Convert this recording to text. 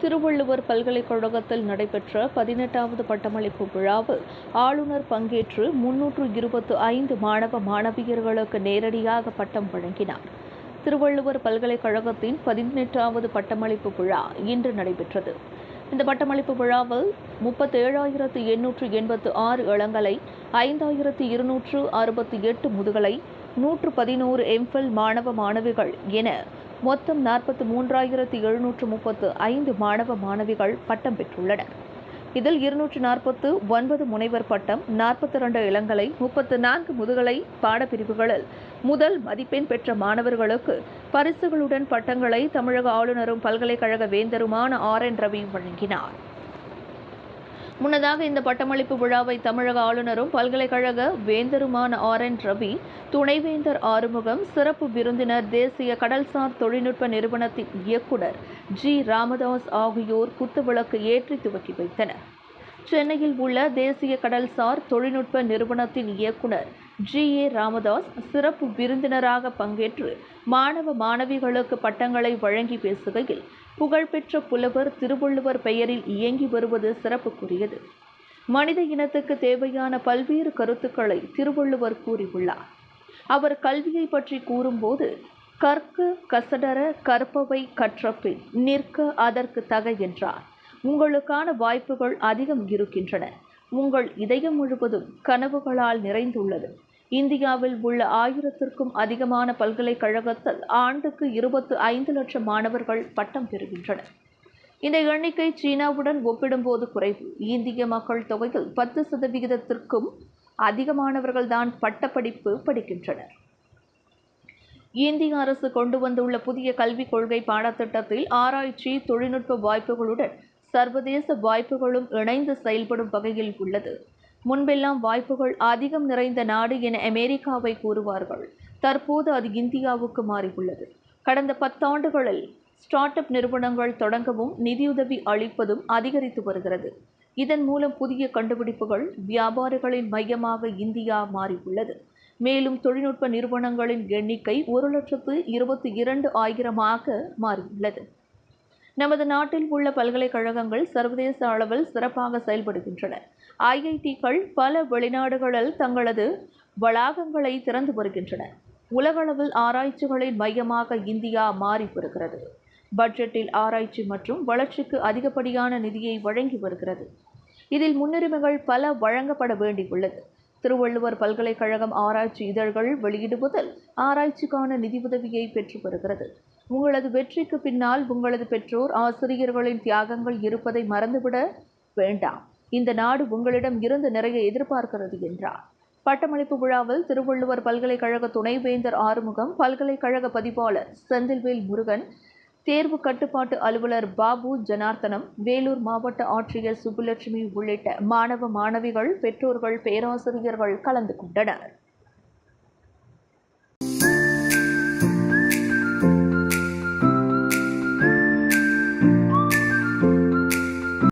திருவள்ளுவர் பல்கலைக்கழகத்தில் நடைபெற்ற பதினெட்டாவது பட்டமளிப்பு விழாவில் ஆளுநர் பங்கேற்று முன்னூற்று இருபத்து ஐந்து மாணவ மாணவியர்களுக்கு நேரடியாக பட்டம் வழங்கினார். திருவள்ளுவர் பல்கலைக்கழகத்தின் பதினெட்டாவது பட்டமளிப்பு விழா இன்று நடைபெற்றது. இந்த பட்டமளிப்பு விழாவில் முப்பத்தேழாயிரத்து எண்ணூற்று எண்பத்து ஆறு இளங்கலை ஐந்தாயிரத்து இருநூற்று அறுபத்தி எட்டு முதுகலை நூற்று பதினோரு எம்ஃபில் மாணவ மாணவிகள் என மொத்தம் நாற்பத்து மூன்றாயிரத்து எழுநூற்று முப்பத்து ஐந்து மாணவ மாணவிகள் பட்டம் பெற்றுள்ளனர். இதில் இருநூற்று நாற்பத்து ஒன்பது முனைவர் பட்டம் நாற்பத்தி இரண்டு இளங்கலை முப்பத்து நான்கு முதுகலை பாடப்பிரிவுகளில் முதல் மதிப்பெண் பெற்ற மாணவர்களுக்கு பரிசுகளுடன் பட்டங்களை தமிழக ஆளுநரும் பல்கலைக்கழக வேந்தருமான ஆர் என் ரவி வழங்கினார். முன்னதாக இந்த பட்டமளிப்பு விழாவை தமிழக ஆளுநரும் பல்கலைக்கழக வேந்தருமான ஆர் என் ரவி துணைவேந்தர் ஆறுமுகம் சிறப்பு விருந்தினர் தேசிய கடல்சார் தொழில்நுட்ப நிறுவனத்தின் இயக்குனர் ஜி. ராமதாஸ் ஆகியோர் குத்துவிளக்கு ஏற்றி துவக்கி வைத்தனர். சென்னையில் உள்ள தேசிய கடல்சார் தொழில்நுட்ப நிறுவனத்தின் இயக்குனர் ஜி ஏ ராமதாஸ் சிறப்பு விருந்தினராக பங்கேற்று மாணவ மாணவிகளுக்கு பட்டங்களை வழங்கி பேசுகையில் புகழ்பெற்ற புலவர் திருவள்ளுவர் பெயரில் இயங்கி வருவது சிறப்புக்குரியது. மனித இனத்துக்கு தேவையான பல்வேறு கருத்துக்களை திருவள்ளுவர் கூறியுள்ளார். அவர் கல்வியை பற்றி கூறும்போது கற்க கசடர கற்பவை கற்றபின் நிற்க அதற்கு தக என்றார். உங்களுக்கான வாய்ப்புகள் அதிகம் இருக்கின்றன. உங்கள் இதயம் முழுவதும் கனவுகளால் நிறைந்துள்ளது. இந்தியாவில் உள்ள ஆயிரத்திற்கும் அதிகமான பல்கலைக்கழகத்தில் ஆண்டுக்கு இருபத்து ஐந்து லட்சம் மாணவர்கள் பட்டம் பெறுகின்றனர். இந்த எண்ணிக்கை சீனாவுடன் ஒப்பிடும்போது குறைவு. இந்திய மக்கள் தொகையில் பத்து சதவிகிதத்திற்கும் அதிகமானவர்கள்தான் பட்டப்படிப்பு படிக்கின்றனர். இந்திய அரசு கொண்டு வந்துள்ள புதிய கல்விக் கொள்கை பாடத்திட்டத்தில் ஆராய்ச்சி தொழில்நுட்ப வாய்ப்புகளுடன் சர்வதேச வாய்ப்புகளும் இணைந்து செயல்படும் வகையில் உள்ளது. முன்பெல்லாம் வாய்ப்புகள் அதிகம் நிறைந்த நாடு என அமெரிக்காவை கூறுவார்கள். தற்போது அது இந்தியாவுக்கு மாறியுள்ளது. கடந்த பத்தாண்டுகளில் ஸ்டார்ட் அப் நிறுவனங்கள் தொடங்கவும் நிதியுதவி அளிப்பதும் அதிகரித்து வருகிறது. இதன் மூலம் புதிய கண்டுபிடிப்புகள் வியாபாரிகளின் மையமாக இந்தியா மாறியுள்ளது. மேலும் தொழில்நுட்ப நிறுவனங்களின் எண்ணிக்கை ஒரு லட்சத்து இருபத்தி இரண்டு ஆயிரமாக மாறியுள்ளது. நமது நாட்டில் உள்ள பல்கலைக்கழகங்கள் சர்வதேச அளவில் சிறப்பாக செயல்படுகின்றன. ஐஐடிகள் பல வெளிநாடுகளில் தங்களது வளாகங்களை திறந்து வருகின்றன. உலகளவில் ஆராய்ச்சிகளின் மையமாக இந்தியா மாறி வருகிறது. பட்ஜெட்டில் ஆராய்ச்சி மற்றும் வளர்ச்சிக்கு அதிகப்படியான நிதியை வழங்கி வருகிறது. இதில் முன்னுரிமைகள் பல வழங்கப்பட வேண்டியுள்ளது திருவள்ளுவர் பல்கலைக்கழகம் ஆராய்ச்சி இதழ்கள் வெளியிடுவதில் ஆராய்ச்சிக்கான நிதியுதவியை பெற்று வருகிறது. உங்களது வெற்றிக்கு பின்னால் உங்களது பெற்றோர் ஆசிரியர்களின் தியாகங்கள் இருப்பதை மறந்துவிட வேண்டாம். இந்த நாடு உங்களிடம் இருந்து நிறைய எதிர்பார்க்கிறது என்றார். பட்டமளிப்பு விழாவில் திருவள்ளுவர் பல்கலைக்கழக துணைவேந்தர் ஆறுமுகம் பல்கலைக்கழக பதிப்பாளர் செந்தில்வேல் முருகன் தேர்வு கட்டுப்பாட்டு அலுவலர் பாபு ஜனார்த்தனம் வேலூர் மாவட்ட ஆட்சியர் சுப்புலட்சுமி உள்ளிட்ட மாணவ மாணவிகள் பெற்றோர்கள் பேராசிரியர்கள் கலந்து கொண்டனர்.